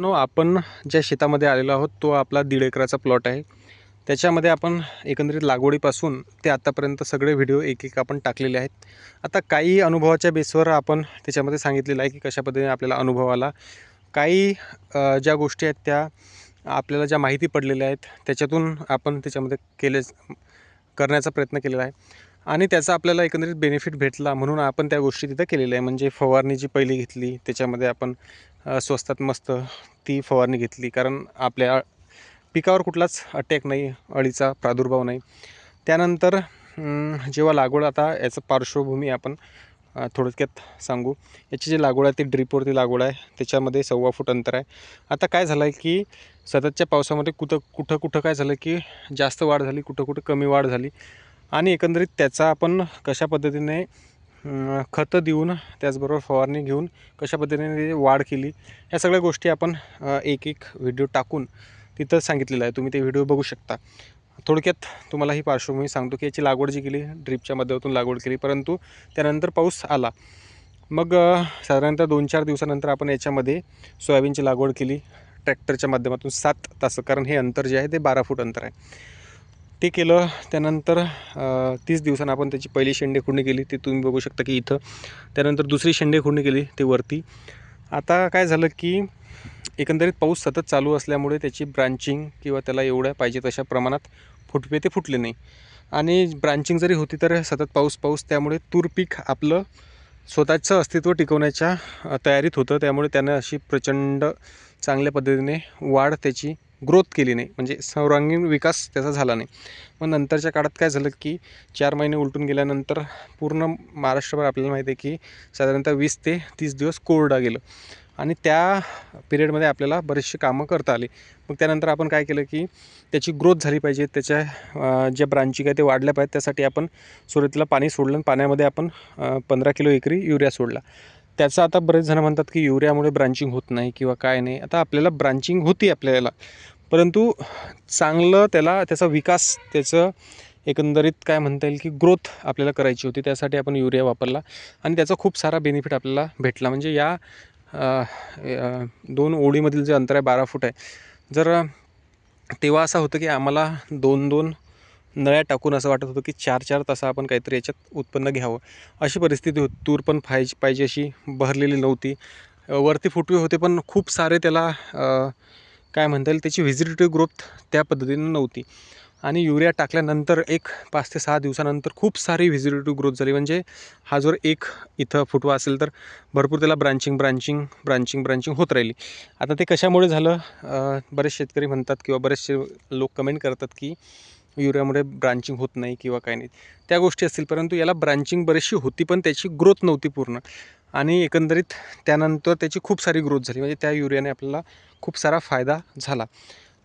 No आपण ज्या शेतामध्ये आलेलो आहोत तो आपला दीड एकराचा प्लॉट आहे. त्याच्यामध्ये आपण एकंदरीत लागवडीपासून ते आत्तापर्यंत सगळे व्हिडिओ एक एक आपण टाकलेले आहेत. आता काही अनुभवाच्या बेसवर आपण त्याच्यामध्ये सांगितलेलं आहे की कशा पद्धतीने आपल्याला अनुभव आला. काही ज्या गोष्टी आहेत त्या आपल्याला ज्या माहिती पडलेल्या आहेत त्याच्यातून आपण त्याच्यामध्ये केले करण्याचा प्रयत्न केलेला आहे. आणि त्याचा आपल्याला एकंदरीत बेनिफिट भेटला म्हणून आपण त्या गोष्टी तिथं केलेल्या आहे. म्हणजे फवारणी जी पहिली घेतली त्याच्यामध्ये आपण स्वस्तात मस्त ती फवारणी घेतली. कारण आपल्या पिकावर कुठलाच अटॅक नाही अळीचा प्रादुर्भाव नाही. त्यानंतर जेव्हा लागवड आता याचं पार्श्वभूमी आपण थोडक्यात सांगू. याची जी लागवड आहे ती ड्रीपवरती लागवड आहे. त्याच्यामध्ये सव्वा फूट अंतर आहे. आता काय झालं आहे की सततच्या पावसामध्ये कुठं कुठं कुठं काय झालं की जास्त वाढ झाली कुठं कुठं कमी वाढ झाली. आणि एकंदरीत त्याचा आपण कशा पद्धतीने खतं देऊन त्याचबरोबर फवारणी घेऊन कशा पद्धतीने वाढ केली या सगळ्या गोष्टी आपण एक एक व्हिडिओ टाकून तिथं सांगितलेलं आहे. तुम्ही ते व्हिडिओ बघू शकता. थोडक्यात तुम्हाला ही पार्श्वभूमी सांगतो की याची लागवड जी केली ड्रीपच्या माध्यमातून लागवड केली परंतु त्यानंतर पाऊस आला. मग साधारणतः दोन चार दिवसानंतर आपण याच्यामध्ये सोयाबीनची लागवड केली. ट्रॅक्टरच्या माध्यमातून सात तास कारण हे अंतर जे आहे ते बारा फूट अंतर आहे. ते केलं. त्यानंतर तीस दिवसांना आपण त्याची पहिली शेंडे खुडणी केली. ते तुम्ही बघू शकता की इथं. त्यानंतर दुसरी शेंडे खुडणी केली ते वरती. आता काय झालं की एकंदरीत पाऊस सतत चालू असल्यामुळे त्याची ब्रांचिंग किंवा त्याला एवढ्या पाहिजे तशा प्रमाणात फुटवे ते फुटले नाही. आणि ब्रांचिंग जरी होती तर सतत पाऊस पाऊस त्यामुळे तूर पीक आपलं स्वतःचं अस्तित्व टिकवण्याच्या तयारीत होतं. त्यामुळे त्यानं अशी प्रचंड चांगल्या पद्धतीने वाढ त्याची ग्रोथ केली नाही. म्हणजे सर्वांगीण विकास त्याचा झाला नाही. मग नंतरच्या काळात काय झालं की चार महिने उलटून गेल्यानंतर पूर्ण महाराष्ट्रभर आपल्याला माहिती आहे की साधारणतः वीस ते तीस दिवस कोरडा गेलं. आणि त्या पिरियडमध्ये आपल्याला बरेचसे कामं करता आली. मग त्यानंतर आपण काय केलं की त्याची ग्रोथ झाली पाहिजे. त्याच्या ज्या ब्रांची आहे ते वाढल्या पाहिजेत त्यासाठी आपण सुरुवातीला पाणी सोडलं आणि पाण्यामध्ये आपण पंधरा किलो एकरी युरिया सोडला. त्याचं आता बरेच जण म्हणतात की युरियामुळे ब्रांचिंग होत नाही किंवा काय नाही. आता आपल्याला ब्रांचिंग होती आपल्याला. परंतु चांगलं त्याला त्याचा विकास त्याचं एकंदरीत काय म्हणता येईल की ग्रोथ आपल्याला करायची होती. त्यासाठी आपण युरिया वापरला आणि त्याचा खूप सारा बेनिफिट आपल्याला भेटला. म्हणजे या दोन ओळीमधील जे अंतर आहे बारा फूट आहे. जर तेव्हा असं होतं की आम्हाला दोन दोन नळ्या टाकून असं वाटत होतं की चार चार तास आपण काहीतरी याच्यात उत्पन्न घ्यावं. अशी परिस्थिती होती. तूर पण पाहिजे पाहिजे अशी बहरलेली नव्हती. वरती फुटवे होते पण खूप सारे त्याला काय म्हणता येईल त्याची व्हिजिटेटिव्ह ग्रोथ त्या पद्धतीनं नव्हती. आणि युरिया टाकल्यानंतर एक पाच ते सहा दिवसानंतर खूप सारी व्हिजिटेटिव्ह ग्रोथ झाली. म्हणजे हा जर एक इथं फुटवा असेल तर भरपूर त्याला ब्रांचिंग ब्रांचिंग ब्रांचिंग ब्रांचिंग होत राहिली. आता ते कशामुळे झालं? बरेच शेतकरी म्हणतात किंवा बरेचसे लोक कमेंट करतात की युरियामुळे ब्रांचिंग होत नाही किंवा काही नाही. त्या गोष्टी असतील परंतु याला ब्रांचिंग बरीचशी होती पण त्याची ग्रोथ नव्हती पूर्ण. आणि एकंदरीत त्यानंतर त्याची खूप सारी ग्रोथ झाली. म्हणजे त्या युरियाने आपल्याला खूप सारा फायदा झाला.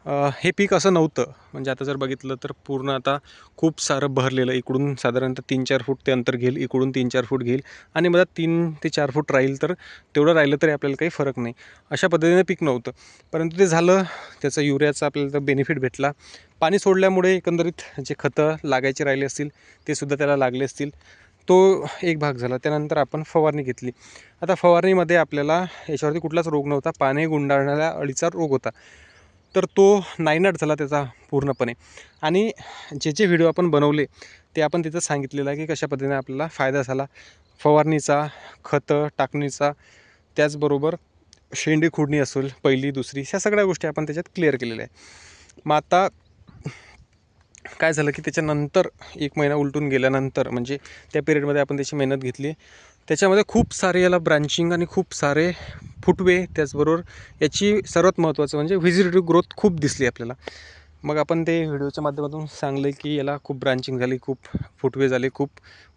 हे पीक असं नव्हतं. म्हणजे आता जर बघितलं तर पूर्ण आता खूप सारं बहरलेलं इकडून साधारणतः तीन चार फूट ते अंतर घेईल इकडून तीन चार फूट घेईल. आणि मला तीन ते चार फूट राहील तर तेवढं राहिलं तरी आपल्याला काही फरक नाही. अशा पद्धतीने पीक नव्हतं. परंतु ते झालं त्याचा युरियाचा आपल्याला बेनिफिट भेटला. पाणी सोडल्यामुळे एकंदरीत जे खतं लागायचे राहिले असतील ते सुद्धा त्याला लागले असतील. तो एक भाग झाला. त्यानंतर आपण फवारणी घेतली. आता फवारणीमध्ये आपल्याला याच्यावरती कुठलाच रोग नव्हता. पाणी गुंडाळणाऱ्या अळीचा रोग होता. तर तो नायनाट झाला त्याचा पूर्णपणे. आणि जे जे व्हिडिओ आपण बनवले ते आपण तिथं सांगितलेलं आहे की कशा पद्धतीने आपल्याला फायदा झाला. फवारणीचा खतं टाकणीचा त्याचबरोबर शेंडी खुडणी असेल पहिली दुसरी ह्या सगळ्या गोष्टी आपण त्याच्यात क्लिअर केलेल्या आहे मग आता काय झालं की त्याच्यानंतर एक महिना उलटून गेल्यानंतर म्हणजे त्या पिरियडमध्ये आपण त्याची मेहनत घेतली. त्याच्यामध्ये खूप सारे याला ब्रांचिंग आणि खूप सारे फुटवे त्याचबरोबर याची सर्वात महत्त्वाचं म्हणजे व्हिजिटेटिव्ह ग्रोथ खूप दिसली आपल्याला. मग आपण ते व्हिडिओच्या माध्यमातून सांगलं की याला खूप ब्रांचिंग झाली खूप फुटवे झाले खूप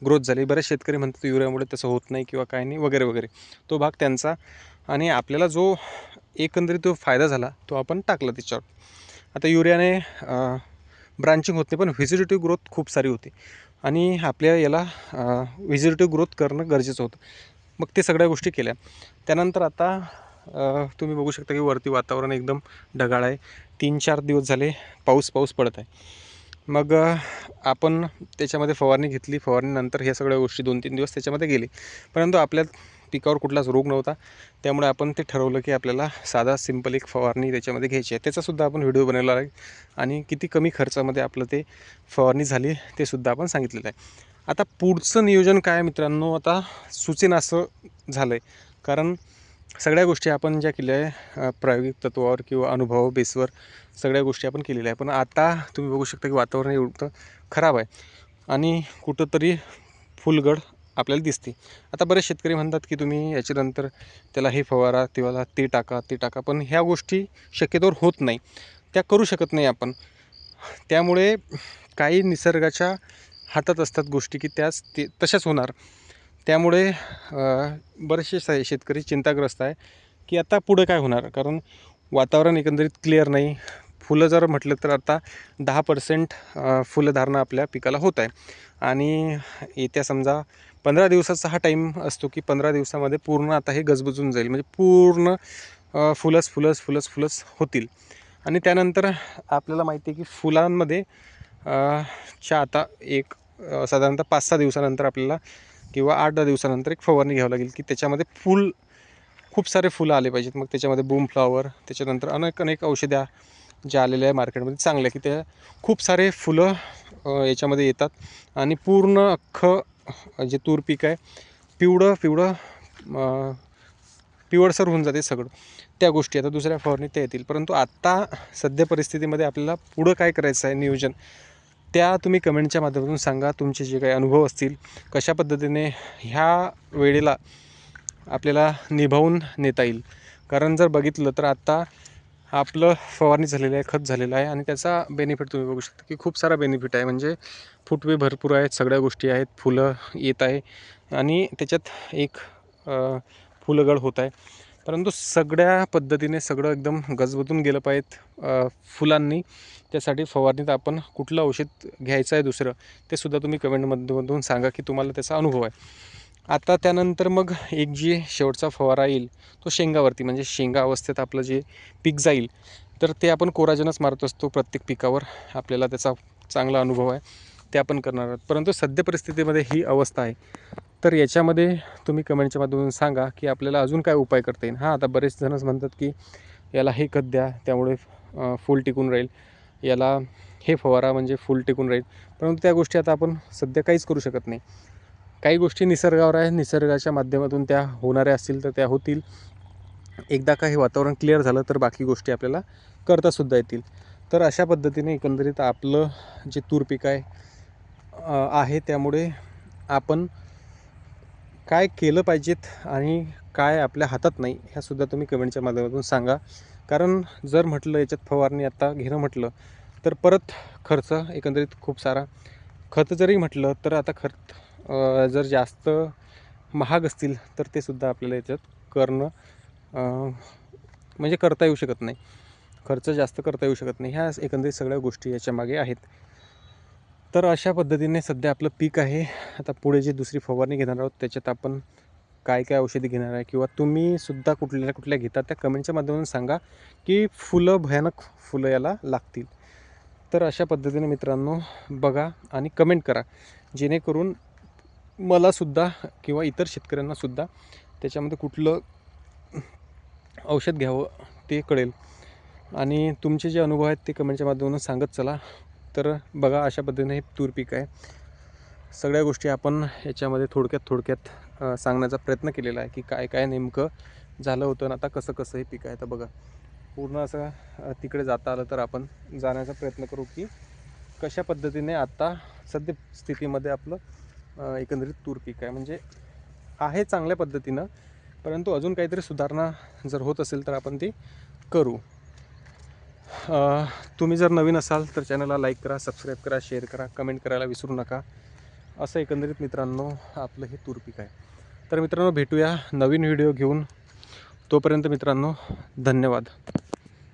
ग्रोथ झाली. बरेच शेतकरी म्हणतात युरियामुळे तसं होत नाही किंवा काय नाही वगैरे वगैरे. तो भाग त्यांचा आणि आपल्याला जो एकंदरीत जो फायदा झाला तो आपण टाकला त्याच्यावर. आता युरियाने ब्रांचिंग होत नाही पण व्हिजिटेटिव्ह ग्रोथ खूप सारी होती. आणि आपल्या याला व्हिजिटेटिव्ह ग्रोथ करणं गरजेचं होतं. मग ते सगळ्या गोष्टी केल्या. त्यानंतर आता तुम्ही बघू शकता की वरती वातावरण एकदम ढगाळ आहे. तीन चार दिवस झाले पाऊस पाऊस पडत आहे. मग आपण त्याच्यामध्ये फवारणी घेतली. फवारणीनंतर ह्या सगळ्या गोष्टी दोन तीन दिवस त्याच्यामध्ये गेले. परंतु आपल्या पिकावर कुठलाच रोग नव्हता. त्यामुळे आपण ते ठरवलं की आपल्याला साधा सिंपल एक फवारणी त्याच्यामध्ये घ्यायची आहे. त्याचासुद्धा आपण व्हिडिओ बनवला आहे. आणि किती कमी खर्चामध्ये आपलं ते फवारणी झाली ते सुद्धा आपण सांगितलेलं आहे. आता पुढचं नियोजन काय मित्रांनो? आता सुचेन असं झालं आहे कारण सगळ्या गोष्टी आपण ज्या केल्या आहे प्रायोगिक तत्वावर किंवा अनुभव बेसवर सगळ्या गोष्टी आपण केलेल्या आहे पण आता तुम्ही बघू शकता की वातावरण एवढं खराब आहे आणि कुठंतरी फुलगड आपल्याला दिसते. आता बरेच शेतकरी म्हणतात की तुम्ही याच्यानंतर त्याला हे फवारा तेव्हा ते टाका ते टाका. पण ह्या गोष्टी शक्यतोवर होत नाही. त्या करू शकत नाही आपण. त्यामुळे काही निसर्गाच्या हातात असतात गोष्टी की त्याच ते तशाच होणार. त्यामुळे बरेचसे स शेतकरी चिंताग्रस्त आहे की आता पुढं काय होणार? कारण वातावरण एकंदरीत क्लिअर नाही. फुलं जर म्हटलं तर आता दहा पर्सेंट फुलधारणा आपल्या पिकाला होत आहे. आणि येत्या समजा पंधरा दिवसाचा हा टाईम असतो की पंधरा दिवसामध्ये पूर्ण आता हे गजबजून जाईल. म्हणजे पूर्ण फुलंच फुलंच फुलंच फुलंच होतील. आणि त्यानंतर आपल्याला माहिती आहे की फुलांमध्ये च्या आता एक साधारणतः पाच सहा दिवसानंतर आपल्याला किंवा आठ दहा दिवसानंतर एक फवारणी घ्यावं लागेल की त्याच्यामध्ये फुल खूप सारे फुलं आले पाहिजेत. मग त्याच्यामध्ये बूम फ्लॉवर त्याच्यानंतर अनेक अनेक औषध्या ज्या आलेल्या आहे मार्केटमध्ये चांगल्या की त्या खूप सारे फुलं याच्यामध्ये येतात. आणि पूर्ण अख्खं जे तूर पीक आहे पिवळं पिवळं पिवळसर होऊन जाते सगळं. त्या गोष्टी आता दुसऱ्या फवारणीत त्या येतील. परंतु आत्ता सध्या परिस्थितीमध्ये आपल्याला पुढं काय करायचं आहे नियोजन? त्या तुम्ही कमेंटच्या माध्यमातून सांगा तुमचे जे काही अनुभव असतील कशा पद्धतीने ह्या वेळेला आपल्याला निभावून नेता येईल? कारण जर बघितलं तर आत्ता आपलं फवारणी झालेलं आहे खत झालेलं आहे आणि त्याचा बेनिफिट तुम्ही बघू शकता की खूप सारा बेनिफिट आहे. म्हणजे फुटवे भरपूर आहेत सगळ्या गोष्टी आहेत फुलं येत आहे आणि त्याच्यात एक फुलगड होत आहे. परंतु सगळ्या पद्धतीने सगळं एकदम गजबजून गेलं पाहिजेत फुलांनी. त्यासाठी फवारणीत आपण कुठलं औषध घ्यायचं आहे दुसरं ते सुद्धा तुम्ही कमेंटमधून सांगा की तुम्हाला त्याचा अनुभव आहे. आता त्यानंतर मग एक जी शेवटचा फवारा येईल तो शेंगावरती म्हणजे शेंगा अवस्थेत आपलं जे पीक जाईल तर ते आपण कोराजनच मारत असतो प्रत्येक पिकावर. आपल्याला त्याचा चांगला अनुभव आहे. ते आपण करणार आहोत. परंतु सद्य परिस्थितीमध्ये ही अवस्था आहे. तर याच्यामध्ये तुम्ही कमेंटच्या माध्यमातून सांगा की आपल्याला अजून काय उपाय करता येईल. हां आता बरेच जणच म्हणतात की याला हे खत द्या त्यामुळे फूल टिकून राहील. याला हे फवारा म्हणजे फूल टिकून राहील. परंतु त्या गोष्टी आता आपण सध्या काहीच करू शकत नाही. काही गोष्टी निसर्गावर आहे. निसर्गाच्या माध्यमातून त्या होणाऱ्या असतील तर त्या होतील. एकदा का हे वातावरण क्लिअर झालं तर बाकी गोष्टी आपल्याला करतासुद्धा येतील. तर अशा पद्धतीने एकंदरीत आपलं जे तूर पीक आहे आहे त्यामुळे आपण काय केलं पाहिजेत आणि काय आपल्या हातात नाही ह्यासुद्धा तुम्ही कमेंटच्या माध्यमातून सांगा. कारण जर म्हटलं याच्यात फवारणी आता घेणं म्हटलं तर परत खर्च एकंदरीत खूप सारा. खत जरी म्हटलं तर आता खत जर जास्त महाग असतील तर ते सुद्धा आपल्याला याच्यात करणं म्हणजे करता येऊ शकत नाही. खर्च जास्त करता येऊ शकत नाही ह्या एकंदरीत सगळ्या गोष्टी याच्यामागे आहेत. तर अशा पद्धतीने सध्या आपलं पीक आहे. आता पुढे जी दुसरी फवारणी घेणार आहोत त्याच्यात आपण काय काय औषधी घेणार आहे किंवा तुम्हीसुद्धा कुठल्या कुठल्या घेतात त्या कमेंटच्या माध्यमातून सांगा की फुलं भयानक फुलं याला लागतील. तर अशा पद्धतीने मित्रांनो बघा आणि कमेंट करा. जेणेकरून मलासुद्धा किंवा इतर शेतकऱ्यांनासुद्धा त्याच्यामध्ये कुठलं औषध घ्यावं ते कळेल. आणि तुमचे जे अनुभव आहेत ते कमेंटच्या माध्यमातून सांगत चला. तर बघा अशा पद्धतीने हे तूर पीक आहे. सगळ्या गोष्टी आपण याच्यामध्ये थोडक्यात थोडक्यात सांगण्याचा प्रयत्न केलेला आहे की काय काय नेमकं झालं होतं आणि आता कसं कसं हे पीक आहे. तर बघा पूर्ण असं तिकडे जाता आलं तर आपण जाण्याचा प्रयत्न करू की कशा पद्धतीने आत्ता सद्यस्थितीमध्ये आपलं एकंदरीत तूर पीक आहे. म्हणजे आहे चांगल्या पद्धतीनं परंतु अजून काहीतरी सुधारणा जर होत असेल तर आपण ती करू. तुम्ही जर नवीन असाल तर चॅनलला लाईक करा सबस्क्राईब करा शेअर करा कमेंट करायला विसरू नका. असं एकंदरीत मित्रांनो आपलं हे तूर पीक आहे. तर मित्रांनो भेटूया नवीन व्हिडिओ घेऊन. तोपर्यंत मित्रांनो धन्यवाद.